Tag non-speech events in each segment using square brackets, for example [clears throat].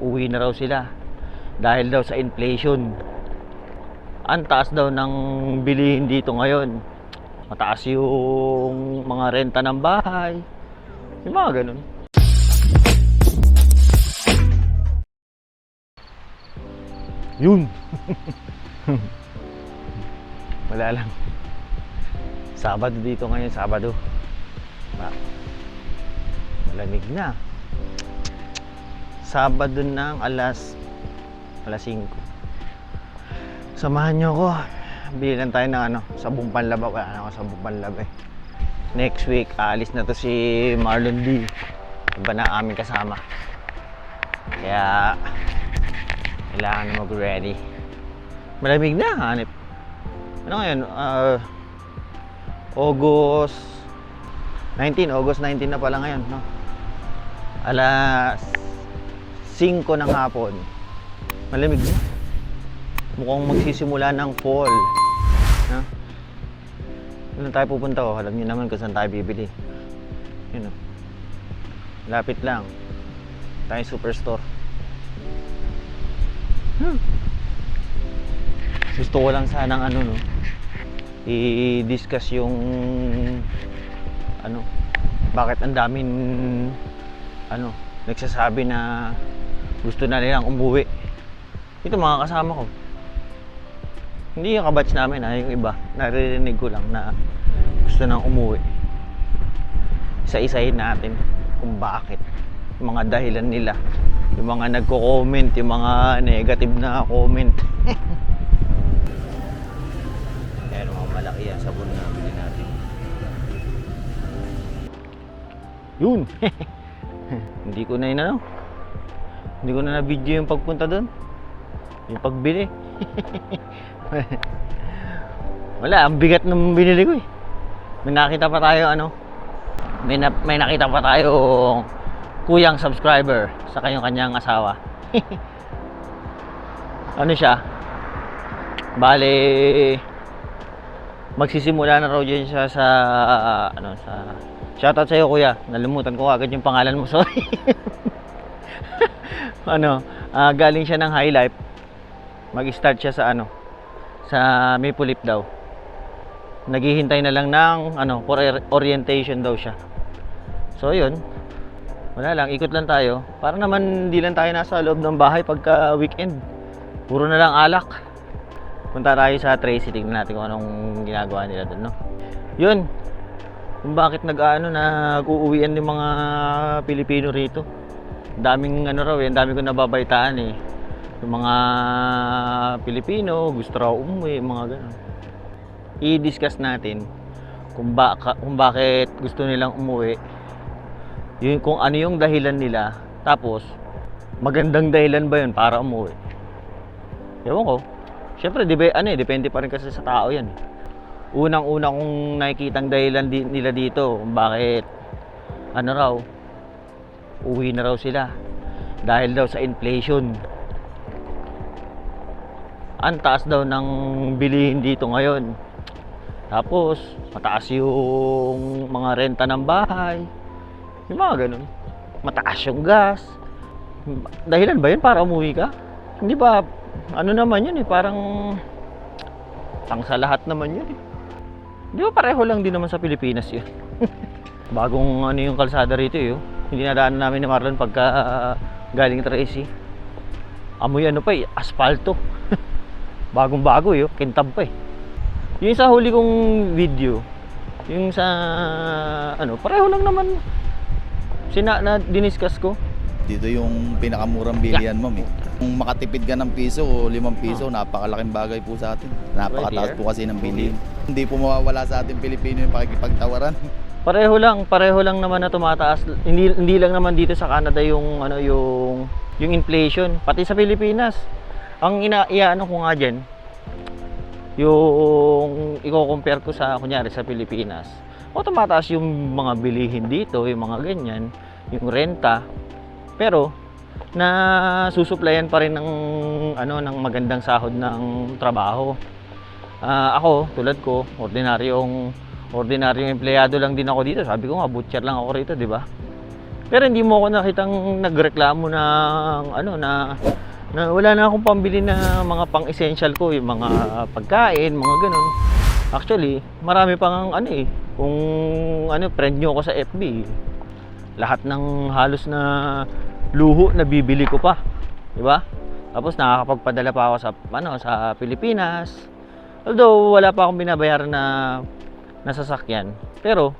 uwi na raw sila dahil daw sa inflation. Ang taas daw ng bilihin dito ngayon. Mataas yung mga renta ng bahay. Yung mga ganun. Yun. [laughs] Wala lang. Sabado dito ngayon, Sabado. Ma- Malamig na. Sabado ng alas alas 5. Samahan nyo ako. Bili lang tayo ng ano, sabong panlaba. Wala na ako sabong panlaba eh. Next week, aalis na to si Marlon D. Iba na aming kasama. Kaya, kailangan na mag-ready. Malamig na, hanip. Ano ngayon? Ah, August 19, August 19 na pala ngayon, no? Alas 5 ng hapon. Malamig na. Mukhang magsisimula ng fall. No? Doon tayo pupunta ko. Alam niyo naman kung saan tayo bibili. Yun o. Lapit lang. Tayo superstore. Hmm. Gusto ko lang sanang ano no. I-discuss yung ano bakit ang daming ano nagsasabi na gusto na nilang umuwi. Ito mga kasama ko. Hindi yung kabatch namin ha yung iba. Naririnig ko lang na gusto nang umuwi. Isa-isahin natin kung bakit. Yung mga dahilan nila. Yung mga nagko-comment yung mga negative na comment. [laughs] Ayan mga malaki yan. Sabon na bili natin. Yun! [laughs] Hindi ko na inano hindi ko na na-video yung pagpunta doon yung pagbili. [laughs] Wala ang bigat ng binili ko eh. May nakita pa tayo ano? May, na, may nakita pa tayo kuyang subscriber sa kanyang kanyang asawa. [laughs] Ano siya? Bale magsisimula na raw dyan siya sa ano sa shoutout sa iyo kuya. Nalimutan ko agad yung pangalan mo sorry [laughs] ano ah, galing siya ng high life mag-start siya sa ano sa Maple Leaf daw. Naghihintay na lang ng ano for or- orientation daw siya. So yun. Wala lang ikot lang tayo. Para naman hindi lang tayo nasa loob ng bahay pagka weekend. Puro na lang alak. Punta tayo sa Tracy tignan natin kung anong ginagawa nila doon no? Yun. Kung bakit nag-ano nag-uuwian yung mga Pilipino rito daming ano raw eh, ang dami ko nababaitaan eh. Yung mga Pilipino gusto raw umuwi mga ganun. I-discuss natin kung, baka, kung bakit gusto nilang umuwi. Yung kung ano yung dahilan nila. Tapos magandang dahilan ba yun para umuwi? Ewan ko. Syempre di ba, ano eh, depende pa rin kasi sa tao yan eh. unang unang kong nakikitang dahilan di, nila dito kung bakit ano raw uwi na raw sila. Dahil daw sa inflation. Ang taas daw ng bilihin dito ngayon. Tapos mataas yung mga renta ng bahay. Yung mga ganun. Mataas yung gas. Dahilan ba yun para umuwi ka? hindi ba ano naman yun eh parang pang sa lahat naman yun eh. Di ba pareho lang din naman sa Pilipinas yun? [laughs] Bagong ano yung kalsada rito eh oh. Hindi nadaanan namin ni Marlon pagka ah, galing Tracy amoy ano pa eh asfalto [laughs] bagong bago eh oh. kintab pa eh yung sa huli kong video yung sa ano pareho lang naman sina na diniscuss ko Dito yung pinakamurang bilihan, ma'am eh. Kung makatipid ka ng piso o limang piso, napakalaking bagay po sa atin. Napakataas po kasi ng bilihin. Hindi po mawawala sa ating Pilipino yung pakikipagtawaran. [laughs] Pareho lang, pareho lang naman na tumataas. Hindi hindi lang naman dito sa Canada yung ano yung yung inflation, pati sa Pilipinas. Ang ina ano ko nga diyan, yung i-compare ko sa kunyari sa Pilipinas. O tumataas yung mga bilihin dito, yung mga ganyan, yung renta. Pero na susuplayan pa rin ng ano ng magandang sahod ng trabaho. Ah, ako, tulad ko, ordinaryong ordinaryong empleyado lang din ako dito. Sabi ko nga, butcher lang ako rito, di ba? Pero hindi mo ako nakitang nagreklamo ng ano na na wala na akong pambili na mga pang-essential ko, yung mga pagkain, mga ganun. Actually, marami pang ano eh, kung ano, friend nyo ako sa FB, lahat ng halos na luho na bibili ko pa. Di ba? Tapos nakakapagpadala pa ako sa ano sa Pilipinas. Although wala pa akong binabayaran na na sasakyan. Pero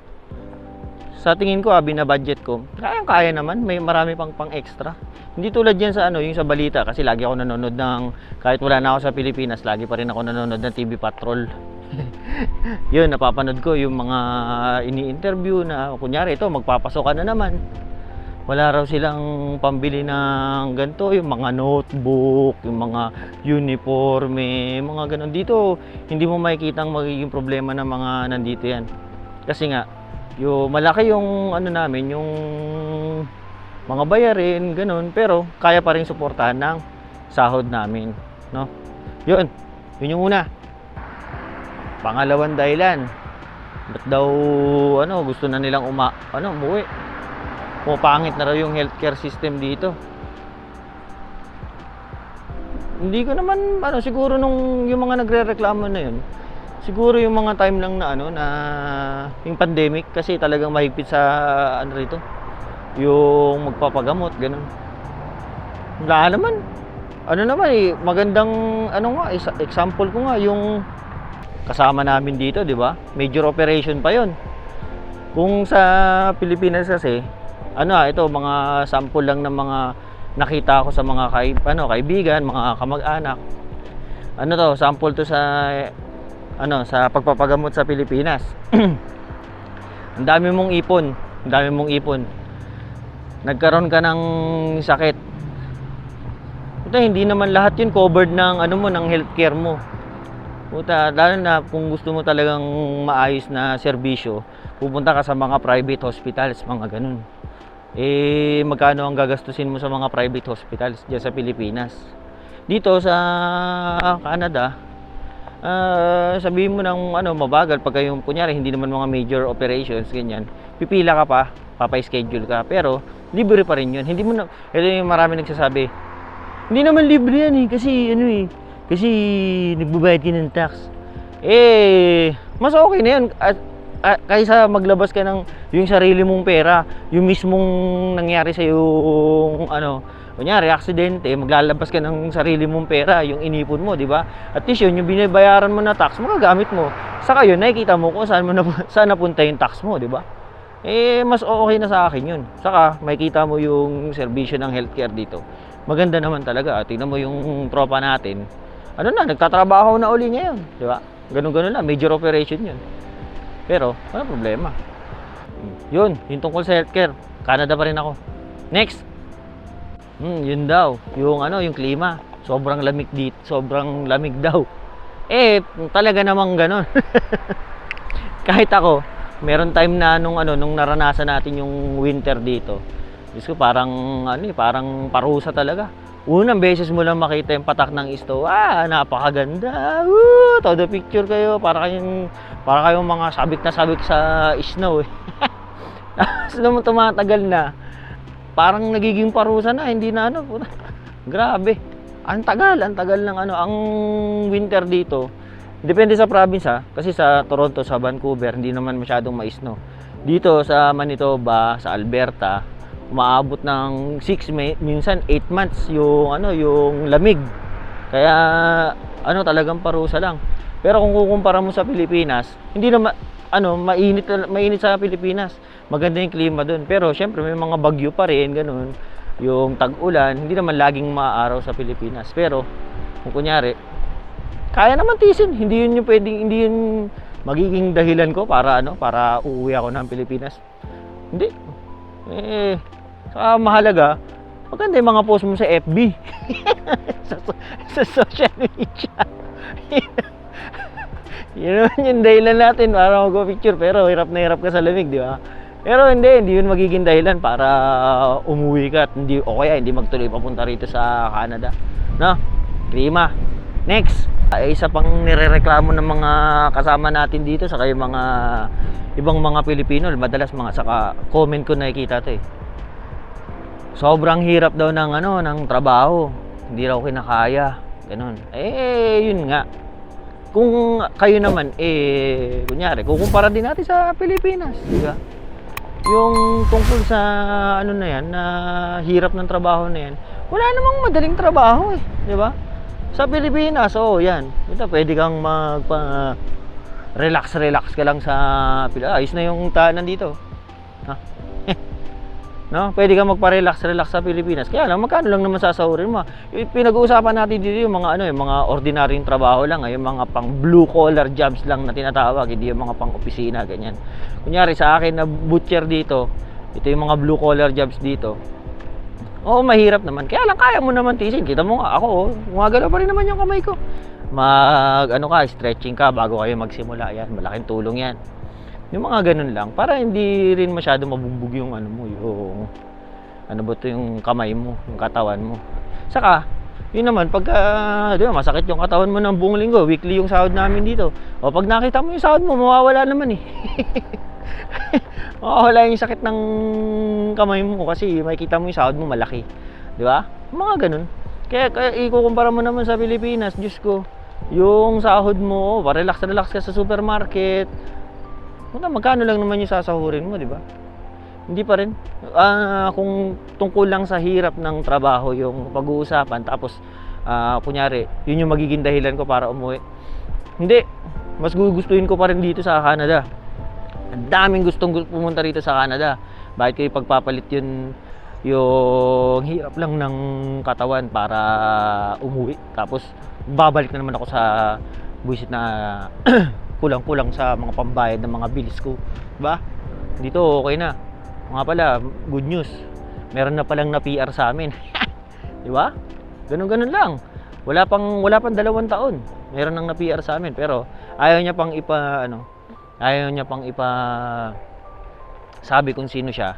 sa tingin ko, ah, binabudget ko, kayang-kaya naman, may marami pang pang extra. Hindi tulad yan sa ano, yung sa balita kasi lagi ako nanonood ng kahit wala na ako sa Pilipinas, lagi pa rin ako nanonood ng TV Patrol. [laughs] yun, napapanood ko yung mga ini-interview na kunyari ito, magpapasok ka na naman. Wala raw silang pambili ng ganito, yung mga notebook, yung mga uniforme, mga ganon. Dito, hindi mo makikita ang magiging problema ng mga nandito yan. Kasi nga, yung malaki yung ano namin, yung mga bayarin, ganun, pero kaya pa rin suportahan ng sahod namin, no? Yun, yun yung una. Pangalawang dahilan, ba't daw, ano, gusto na nilang uma, ano, umuwi. Pumapangit na raw yung healthcare system dito. Hindi ko naman, ano, siguro nung yung mga nagre-reklamo na yun, siguro yung mga time lang na ano na yung pandemic kasi talagang mahigpit sa ano rito yung magpapagamot ganun. Wala naman. Ano naman eh magandang ano nga example ko nga yung kasama namin dito di ba? Major operation pa yon kung sa Pilipinas kasi ano ah, ito mga sample lang ng mga nakita ko sa mga kay, ano kaibigan mga kamag-anak ano to sample to sa ano sa pagpapagamot sa Pilipinas. [clears throat] ang dami mong ipon, ang dami mong ipon. Nagkaroon ka ng sakit. Puta, hindi naman lahat 'yun covered ng ano mo ng healthcare mo. Puta, lalo na kung gusto mo talagang maayos na serbisyo, pupunta ka sa mga private hospitals, mga ganun. Eh, magkano ang gagastusin mo sa mga private hospitals diyan sa Pilipinas? Dito sa Canada, Ah, sabihin mo ng ano mabagal. Pag yung kunyari hindi naman mga major operations ganyan pipila ka pa papay-schedule ka. Pero libre pa rin yun. Hindi mo na ito yung marami nagsasabi hindi naman libre yan eh. Kasi ano eh kasi nagbabayad ka ng tax. Eh mas okay na yun. At, at kaysa maglabas ka ng yung sarili mong pera yung mismong nangyari sa yung ano kunyari aksidente maglalabas ka ng sarili mong pera yung inipon mo di ba? At least yun yung binabayaran mo na tax magagamit mo. Saka yun nakikita mo kung saan mo na, [laughs] saan napunta yung tax mo di ba? Eh mas okay na sa akin yun. Saka makikita mo yung serbisyo ng healthcare dito. Maganda naman talaga. Tingnan mo yung tropa natin. Ano na nagtatrabaho na uli ngayon di ba? Ganun ganun lang major operation yun pero wala problema yun yung tungkol sa healthcare Canada pa rin ako next Hmm, yun daw. Yung ano, yung klima. Sobrang lamig dito. Sobrang lamig daw. Eh, talaga namang ganun. [laughs] Kahit ako, meron time na nung ano, nung naranasan natin yung winter dito. Diyos ko, parang ano eh, parang parusa talaga. Unang beses mo lang makita yung patak ng isto. Ah, napakaganda. Woo! Todo picture kayo. Para kayong, para kayong mga sabik na sabik sa snow eh. [laughs] Tapos naman tumatagal na parang nagiging parusa na, hindi na ano. Grabe. Ang tagal, ang tagal ng ano, ang winter dito. Depende sa province ha, kasi sa Toronto, sa Vancouver, hindi naman masyadong mais-no. Dito sa Manitoba, sa Alberta, umaabot ng 6 may, minsan 8 months yung ano, yung lamig. Kaya ano talagang parusa lang. Pero kung kukumpara mo sa Pilipinas, hindi na ano, mainit mainit sa Pilipinas. Maganda yung klima doon. Pero syempre may mga bagyo pa rin, ganun. Yung tag-ulan, hindi naman laging maaraw sa Pilipinas. Pero kung kunyari, kaya naman tisin. Hindi yun yung pwedeng, hindi yun magiging dahilan ko para ano, para uuwi ako ng Pilipinas. Hindi. Eh, saka mahalaga, maganda yung mga post mo sa FB. [laughs] sa, sa social media. [laughs] yun naman yung dahilan natin para mag-picture pero hirap na hirap ka sa lamig, di ba? Pero hindi, hindi yun magiging dahilan para umuwi ka at hindi, o kaya hindi magtuloy papunta rito sa Canada. No? Klima. Next, ay isa pang nirereklamo ng mga kasama natin dito sa kayo mga ibang mga Pilipino, madalas mga saka comment ko nakikita to eh. sobrang hirap daw ng ano, ng trabaho. Hindi raw kinakaya. Ganun. Eh, yun nga. Kung kayo naman, eh, kunyari, kukumpara din natin sa Pilipinas, di ba? Yung tungkol sa ano na yan, na hirap ng trabaho na yan, wala namang madaling trabaho eh, di ba? Sa Pilipinas, oh, yan. Ito, pwede kang magpa relax relax ka lang sa Pilipinas. Ayos na yung tahanan dito. Ha? No? Pwede kang magpa-relax relax sa Pilipinas. Kaya lang magkano lang naman sasahurin mo. Pinag-uusapan natin dito yung mga ano, yung mga ordinaryong trabaho lang, ah, yung mga pang blue collar jobs lang na tinatawag, hindi yung mga pang opisina ganyan. Kunyari sa akin na butcher dito, ito yung mga blue collar jobs dito. Oo, mahirap naman. Kaya lang kaya mo naman tisin. Kita mo nga ako, oh, gumagalaw pa rin naman yung kamay ko. Mag ano ka, stretching ka bago kayo magsimula yan. Malaking tulong yan. Yung mga ganun lang para hindi rin masyado mabugbog yung ano mo, yung ano ba to yung kamay mo, yung katawan mo. Saka, yun naman, pagka, di ba, masakit yung katawan mo ng buong linggo, weekly yung sahod namin dito. O pag nakita mo yung sahod mo, mawawala naman eh. [laughs] mawawala yung sakit ng kamay mo kasi makikita mo yung sahod mo malaki. Di ba? Mga ganun. Kaya, kaya ikukumpara mo naman sa Pilipinas, Diyos ko, yung sahod mo, oh, relax relax ka sa supermarket, Puta, magkano lang naman yung sasahurin mo, di ba? Hindi pa rin. Ah, kung tungkol lang sa hirap ng trabaho yung pag-uusapan, tapos, ah, kunyari, yun yung magiging dahilan ko para umuwi. Hindi. Mas gugustuhin ko pa rin dito sa Canada. Ang daming gustong gu- pumunta rito sa Canada. Bakit kayo pagpapalit yun yung hirap lang ng katawan para umuwi. Tapos, babalik na naman ako sa buwisit na kulang-kulang sa mga pambayad ng mga bills ko. Diba? Dito, okay na. Mga pala, good news. Meron na palang na PR sa amin. [laughs] Di ba? Ganun-ganun lang. Wala pang wala pang dalawang taon. Meron nang na PR sa amin pero ayaw niya pang ipa ano, ayaw niya pang ipa sabi kung sino siya.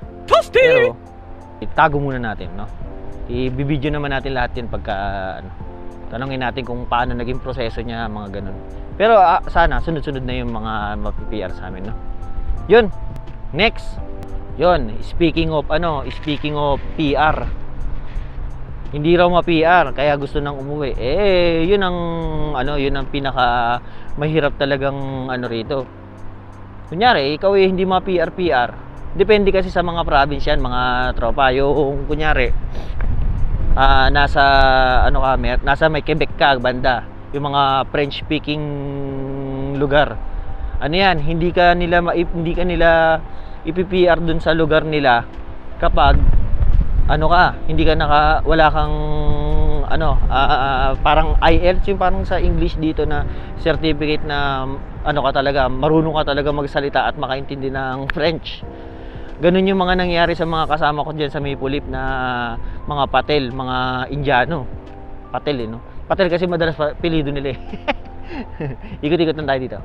Pero itago muna natin, no? I-video naman natin lahat 'yan pagka ano, tanongin natin kung paano naging proseso niya, mga ganun. Pero ah, sana sunod-sunod na yung mga mapi-PR sa amin, no? Yun. Next. Yun, speaking of ano, speaking of PR. Hindi raw ma-PR kaya gusto nang umuwi. Eh, yun ang ano, yun ang pinaka mahirap talagang ano rito. Kunyari, ikaw eh, hindi ma-PR PR. Depende kasi sa mga province yan, mga tropa. Yung kunyari, ah nasa ano ka, nasa may Quebec ka banda, yung mga French speaking lugar. Ano yan, hindi ka nila ma- hindi ka nila ipi-PR dun sa lugar nila kapag ano ka, hindi ka naka wala kang ano, ah, ah, parang IELTS yung parang sa English dito na certificate na ano ka talaga, marunong ka talaga magsalita at makaintindi ng French. Ganun yung mga nangyari sa mga kasama ko diyan sa Maple Leaf na mga patel, mga Indiano. Patel eh, no? Patel kasi madalas pilido nila eh. [laughs] Ikot-ikot lang tayo dito.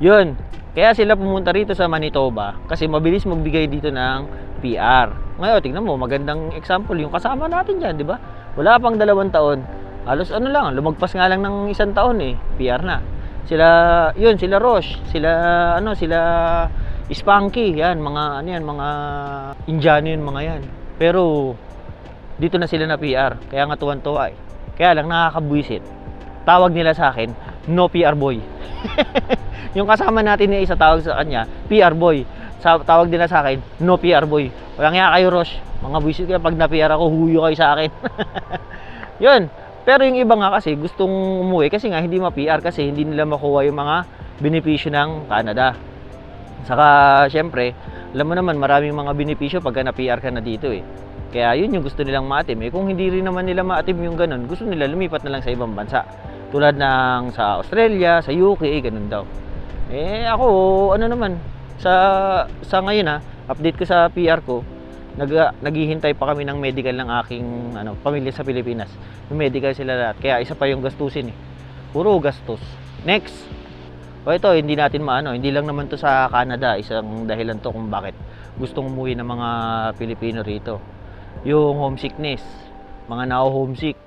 Yun. Kaya sila pumunta rito sa Manitoba kasi mabilis magbigay dito ng PR. Ngayon, tingnan mo, magandang example yung kasama natin dyan, di ba? Wala pang dalawang taon. Halos ano lang, lumagpas nga lang ng isang taon eh, PR na. Sila, yun, sila Roche, sila, ano, sila Spanky, yan, mga, ano yan, mga Indiano yun, mga yan. Pero, dito na sila na PR, kaya nga tuwan-tuwa eh. Kaya lang, nakakabwisit. Tawag nila sa akin, no PR boy. [laughs] yung kasama natin ni isa tawag sa kanya, PR boy. Sa, tawag nila sa akin, no PR boy. Walang nga kayo, Rosh. Mga buwisit kayo, pag na-PR ako, huyo kayo sa akin. [laughs] Yun. Pero yung iba nga kasi gustong umuwi kasi nga hindi ma-PR kasi hindi nila makuha yung mga benepisyo ng Canada. Saka syempre, alam mo naman maraming mga benepisyo pagka na-PR ka na dito eh. Kaya yun yung gusto nilang maatim. Eh kung hindi rin naman nila maatim yung ganun, gusto nila lumipat na lang sa ibang bansa. Tulad ng sa Australia, sa UK, eh, ganun daw. Eh ako, ano naman, sa sa ngayon ha, update ko sa PR ko, nag naghihintay pa kami ng medical ng aking ano, pamilya sa Pilipinas. Yung medical sila lahat. Kaya isa pa yung gastusin eh. Puro gastos. Next. O ito, hindi natin maano, hindi lang naman to sa Canada, isang dahilan to kung bakit gustong umuwi ng mga Pilipino rito. Yung homesickness, mga nao-homesick.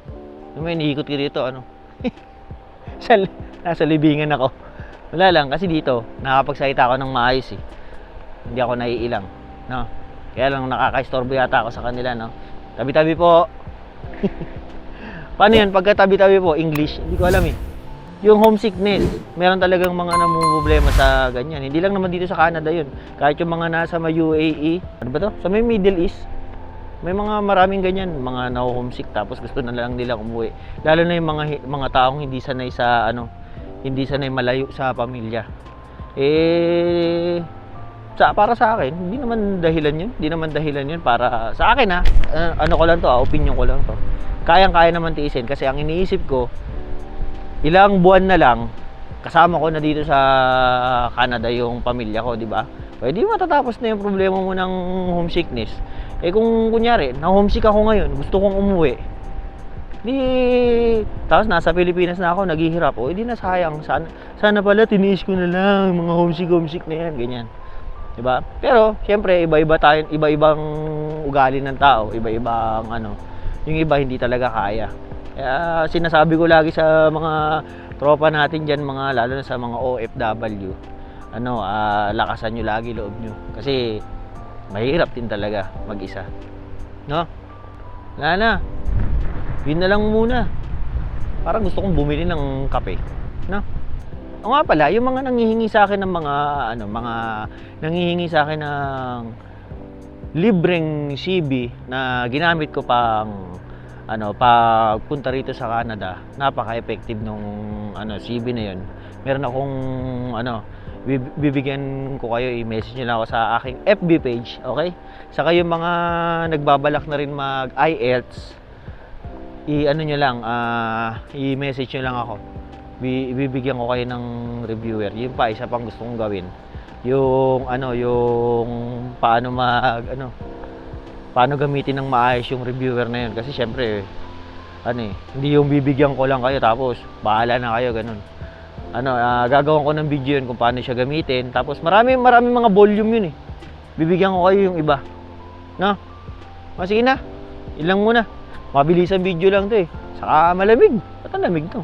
Yung may iniikot ka dito, ano? [laughs] sa, nasa libingan ako. Wala lang, kasi dito, nakapagsalita ako ng maayos eh. Hindi ako naiilang. No? Kaya lang nakaka-istorbo yata ako sa kanila, no? Tabi-tabi po. [laughs] Paano yun? Pagka tabi-tabi po, English, hindi ko alam eh. Yung homesickness, meron talagang mga namumblema sa ganyan. Hindi lang naman dito sa Canada yun. Kahit yung mga nasa may UAE, ano ba to? Sa may Middle East, may mga maraming ganyan, mga na-homesick tapos gusto na lang nila umuwi. Lalo na yung mga mga taong hindi sanay sa ano, hindi sanay malayo sa pamilya. Eh sa para sa akin, hindi naman dahilan 'yun. Hindi naman dahilan 'yun para sa akin ha. ah, ano ko lang 'to, ah, opinion ko lang 'to. Kayang-kaya naman tiisin kasi ang iniisip ko ilang buwan na lang kasama ko na dito sa Canada yung pamilya ko, di ba? Pwede matatapos na yung problema mo ng homesickness. Eh kung kunyari, na-homesick ako ngayon, gusto kong umuwi. Di, tapos nasa Pilipinas na ako, naghihirap. O, edi na sayang. Sana, sana pala tiniis ko na lang, mga homesick, homesick na yan, ganyan. 'Di ba? Pero syempre iba-iba tayo, iba-ibang ugali ng tao, iba-ibang ano. Yung iba hindi talaga kaya. Kaya sinasabi ko lagi sa mga tropa natin diyan, mga lalo na sa mga OFW, ano, ah, lakasan nyo lagi loob nyo. Kasi mahirap din talaga mag-isa. No? Wala na. Yun na lang muna. Parang gusto kong bumili ng kape. No? O nga pala, yung mga nangihingi sa akin ng mga ano, mga nangihingi sa akin ng libreng CB na ginamit ko pang ano, pagpunta rito sa Canada, napaka-effective nung ano, CB na 'yon. Meron akong ano, bibigyan ko kayo, i-message niyo lang ako sa aking FB page, okay? Saka yung mga nagbabalak na rin mag IELTS, i-ano nyo lang, ah, i-message nyo lang ako. Bi- Ibibigyan ko kayo ng reviewer. Yun pa, isa pang gusto kong gawin. Yung ano, yung paano mag ano, paano gamitin ng maayos yung reviewer na yun kasi syempre ano eh, hindi yung bibigyan ko lang kayo tapos bahala na kayo ganun. Ano, ah, gagawin ko ng video yun kung paano siya gamitin. Tapos marami marami mga volume yun eh. Bibigyan ko kayo yung iba. No? O, na. Ilang muna. Mabilis ang video lang to eh. Saka malamig. Ba't ang lamig to?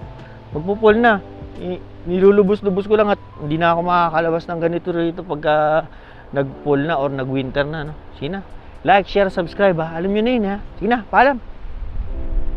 Magpupul na. I- nilulubos-lubos ko lang at hindi na ako makakalabas ng ganito rito pagka nag-pull na or nag-winter na. No? Sige na. Like, share, subscribe ha. Alam nyo na yun ha. Sige na, paalam.